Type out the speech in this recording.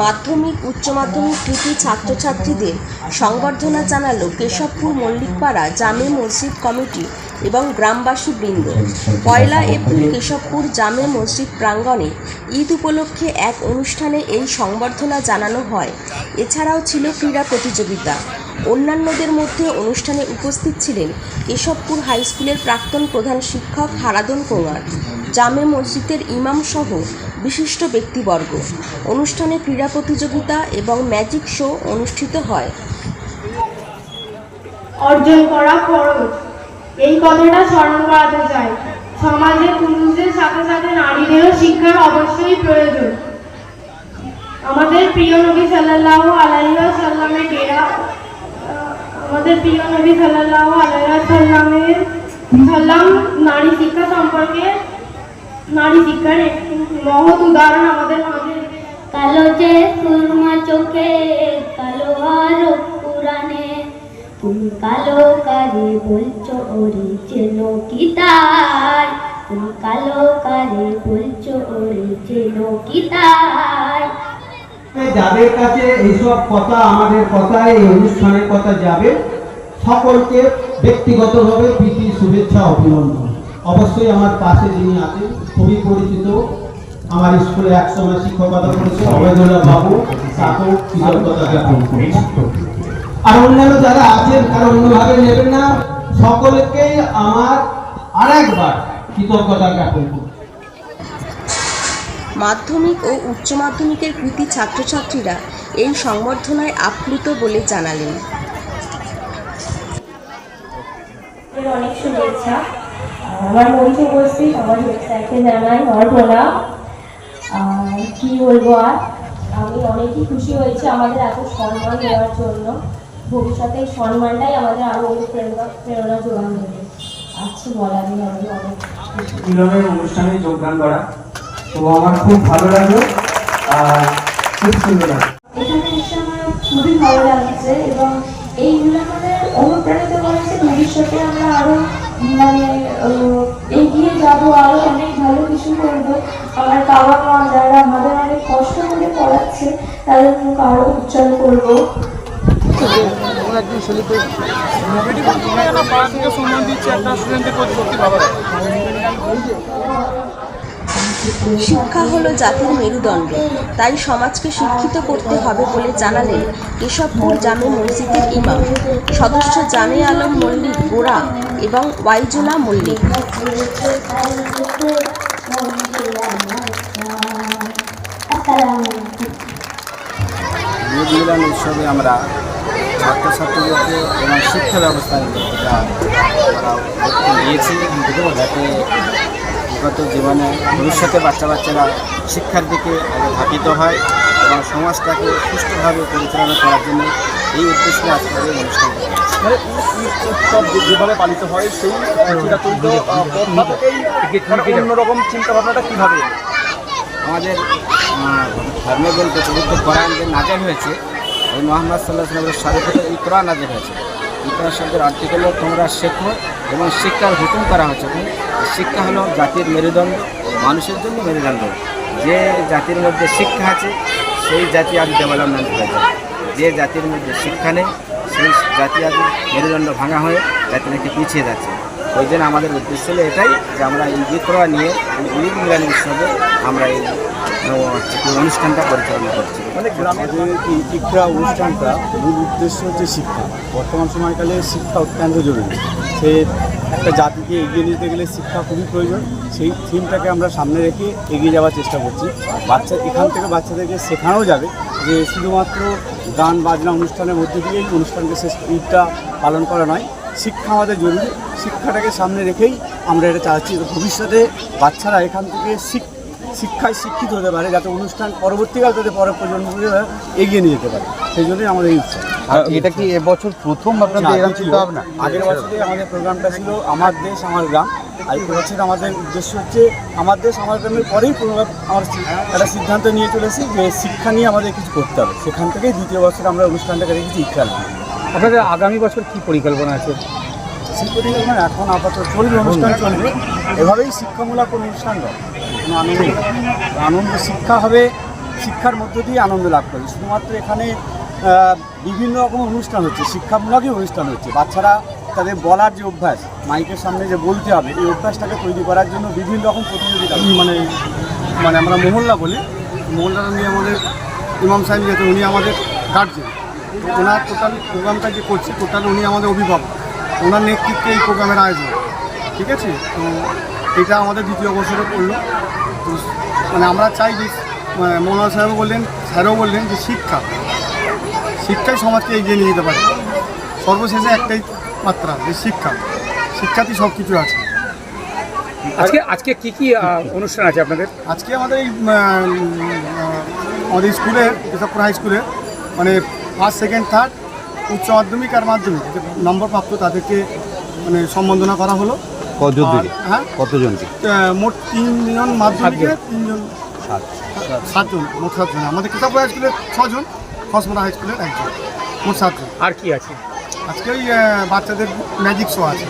মাধ্যমিক, উচ্চ মাধ্যমিক কৃতি ছাত্রছাত্রীদের সংবর্ধনা জানালো কেশবপুর মল্লিকপাড়া জামে মসজিদ কমিটি এবং গ্রামবাসী বৃন্দ। পয়লা এপ্রিল কেশবপুর জামে মসজিদ প্রাঙ্গণে ঈদ উপলক্ষে এক অনুষ্ঠানে এই সংবর্ধনা জানানো হয়। এছাড়াও ছিল ক্রীড়া প্রতিযোগিতা। অন্যান্যদের মধ্যে অনুষ্ঠানে উপস্থিত ছিলেন কেশবপুর হাই স্কুলের প্রাক্তন প্রধান শিক্ষক হারাদন কুমার। জামে মসজিদের ইমাম সহ বিশিষ্ট ব্যক্তিবর্গ। অনুষ্ঠানে ক্রীড়া প্রতিযোগিতা এবং ম্যাজিক শো অনুষ্ঠিত হয়। অর্জন করা ফরজ এই কথাটা স্মরণ করাতে চাই। সমাজে পুরুষদের সাথে সাথে নারীদেরও শিক্ষার অবশ্যই প্রয়োজন। আমাদের প্রিয় নবী সাল্লাল্লাহু আলাইহি ওয়াসাল্লামের ডেরা আমাদের প্রিয় নবী সাল্লাল্লাহু আলাইহি ওয়াসাল্লামের সাল্লাম নারী শিক্ষা সম্পর্কে নারী শিক্ষার মহৎ উদাহরণ আমাদের কালো যে সুরমা চোখে কালো আরও পুরাণে তুমি কালো কারে বলছো ওরে চেন কি তাই? তুমি কালো কারে বলছো ওরে চেন কি তাই? যাদের কাছে এইসব কথা আমাদের কথা এই অনুষ্ঠানের কথা যাবে সকলকে ব্যক্তিগতভাবে প্রীতি শুভেচ্ছা অভিনন্দন। অবশ্যই আমার পাশে যিনি আছেন খুবই পরিচিত আমার স্কুলে একসময় শিক্ষকতা করেছে অভয়দুল্লাহ বাবু জ্ঞাপন আর অন্যান্য যারা আছেন তারা অন্যভাবে নেবেন না। সকলকেই আমার আরেকবার কৃতজ্ঞতা জ্ঞাপন করছি। মাধ্যমিক ও উচ্চ মাধ্যমিকের কৃতি ছাত্রছাত্রীরা এই সংবর্ধনায় আপ্লুত বলে জানালেন। এর অনেক শুভেচ্ছা। আমার মঞ্চে উপস্থিত আমার স্যারকে জানাই আমার প্রণাম কি বলব আর? আমি অনেকই খুশি হয়েছি আমাদের এত সম্মান দেওয়ার জন্য। ভবিষ্যতে এই সম্মানটাই আমাদের আরও অনুপ্রেরণা প্রেরণা যোগান দেবে। আচ্ছা বলার নেই আমি অনেক মিলনের অনুষ্ঠানে যোগদান করা। তো আমার খুব ভালো লাগল আর খুব সুন্দর লাগল। এখানে এসে আমার খুবই ভালো লাগছে এবং এইগুলো আমাদের অনুপ্রাণিত করেছে। ভবিষ্যতে আমরা আরও মানে এগিয়ে যাব, আরও অনেক ভালো কিছু করব। আমার বাবা মা, যারা আমাদের অনেক কষ্ট করে পড়াচ্ছে, তাদের মুখ আরও উজ্জ্বল করব। শিক্ষা হলো জাতির মেরুদণ্ড। তাই সমাজকে শিক্ষিত করতে হবে বলে জানালেন কেশবপুর জামে মসজিদের ইমাম। সদস্য জামে আলম মল্লিক গোড়া এবং ওয়াইজুনা মল্লিক। উৎসবে আমরা ছাত্রছাত্রীদেরকে এবং শিক্ষা ব্যবস্থা নিয়েছি যাতে বিগত জীবনে ভবিষ্যতে বাচ্চা বাচ্চারা শিক্ষার দিকে আগে ধাবিত হয় এবং সমাজটাকে সুষ্ঠুভাবে পরিচালনা করার জন্য এই উদ্দেশ্যে আজকের এই অনুষ্ঠান মানে উৎসব যেভাবে পালিত হয় সেই মানে অন্যরকম চিন্তা ভাবনাটা কীভাবে? আমাদের আহ, ধর্মগ্রন্থ পবিত্র কোরআন যে নাজেল হয়েছে। ওই মোহাম্মদ সাল্লাহ সাল্লামের সাথে এই কোরআন নাজেল হয়েছে। শব্দের আর্টিকেল তোমরা শেখো এবং শিক্ষার হুকুম করা হচ্ছে। শিক্ষা হলো জাতির মেরুদণ্ড মানুষের জন্য মেরুদণ্ড। যে জাতির মধ্যে শিক্ষা আছে, সেই জাতি আজ ডেভেলপমেন্ট হয়ে যায় যে জাতির মধ্যে শিক্ষা নেই, সেই জাতি আজ মেরুদণ্ড ভাঙা হয়ে জাতি নাকি পিছিয়ে যাচ্ছে। ওই জন্য আমাদের উদ্দেশ্য হলো এটাই যে আমরা এই করা নিয়ে এই উৎসবে আমরা এই অনুষ্ঠানটা পরিচালনা করছি। মানে গ্রামের এই ইকরা অনুষ্ঠানটা মূল উদ্দেশ্য হচ্ছে শিক্ষা। বর্তমান সময়কালে শিক্ষা অত্যন্ত জরুরি। সে একটা জাতিকে এগিয়ে নিতে গেলে শিক্ষা খুবই প্রয়োজন। সেই থিমটাকে আমরা সামনে রেখে এগিয়ে যাওয়ার চেষ্টা করছি। বাচ্চা এখান থেকে বাচ্চাদেরকে শেখানো যাবে যে শুধুমাত্র গান বাজনা অনুষ্ঠানের মধ্যে দিয়েই অনুষ্ঠানকে শেষ ঈদটা পালন করা নয়। শিক্ষা আমাদের জরুরি। শিক্ষাটাকে সামনে রেখেই আমরা এটা চাচ্ছি ভবিষ্যতে বাচ্চারা এখান থেকে শিখ শিক্ষায় শিক্ষিত হতে পারে যাতে অনুষ্ঠান পরবর্তীকাল যাতে পরের প্রজন্মকে এগিয়ে নিয়ে যেতে পারে। সেই জন্যই আমাদের এই উৎসব। এটা কি এবছর প্রথম না, এটা ছিল। আগের বছরে আমাদের প্রোগ্রামটা ছিল আমার দেশ আমার গ্রাম। আর এই বছর আমাদের উদ্দেশ্য হচ্ছে আমার দেশ আমার গ্রামের পরেই প্রোগ্রাম আমার একটা সিদ্ধান্ত নিয়ে চলেছি যে শিক্ষা নিয়ে আমাদের কিছু করতে হবে। সেখান থেকেই দ্বিতীয় বছর আমরা অনুষ্ঠানটাকে রেখেছি ইচ্ছা আপনাদের আগামী বছর কি পরিকল্পনা আছে? সেই পরিকল্পনা এখন আপাতত চলবে অনুষ্ঠান চলবে। এভাবেই শিক্ষামূলক অনুষ্ঠান নয়। কোনো আনন্দ। আনন্দ, শিক্ষা হবে শিক্ষার মধ্য দিয়ে আনন্দ লাভ করে। শুধুমাত্র এখানে বিভিন্ন রকম অনুষ্ঠান হচ্ছে, শিক্ষামূলকই অনুষ্ঠান হচ্ছে। বাচ্চারা তাদের বলার যে অভ্যাস, মাইকের সামনে যে বলতে হবে, এই অভ্যাসটাকে তৈরি করার জন্য বিভিন্ন রকম প্রতিযোগিতা মানে মানে আমরা মহল্লা বলি। মহল্লাটা নিয়ে আমাদের ইমাম সাহেব যেহেতু উনি আমাদের গার্জেন ওনার টোটাল প্রোগ্রামটা যে করছে টোটাল উনি আমাদের অভিভাবক। ওনার নেতৃত্বে এই প্রোগ্রামের আয়োজন। ঠিক আছে? তো এটা আমাদের দ্বিতীয় বছরে পড়ল। তো মানে আমরা চাই যে মৌলানা সাহেবও বললেন স্যারও বললেন যে শিক্ষা শিক্ষাই সমাজকে এগিয়ে নিয়ে যেতে পারে। সর্বশেষে একটাই মাত্রা যে শিক্ষা। শিক্ষাতেই সব কিছু আছে। আজকে আজকে কি কি অনুষ্ঠান আছে আপনাদের? আজকে আমাদের এই আমাদের স্কুলে কেশবপুর হাই স্কুলে মানে ফার্স্ট সেকেন্ড থার্ড উচ্চ মাধ্যমিক আর মাধ্যমিক নম্বর প্রাপ্ত তাদেরকে মানে সম্বর্ধনা করা হলো। কতজন? হ্যাঁ? কতজনকে মোট তিনজন মাধ্যমিকে তিনজন সাতজন মোট সাতজন। আমাদের কিতাব হাই স্কুলে ছজন খসমরা হাই স্কুলের একজন মোট সাতজন। আর কি আছে? আজকে ওই বাচ্চাদের ম্যাজিক শো আছে।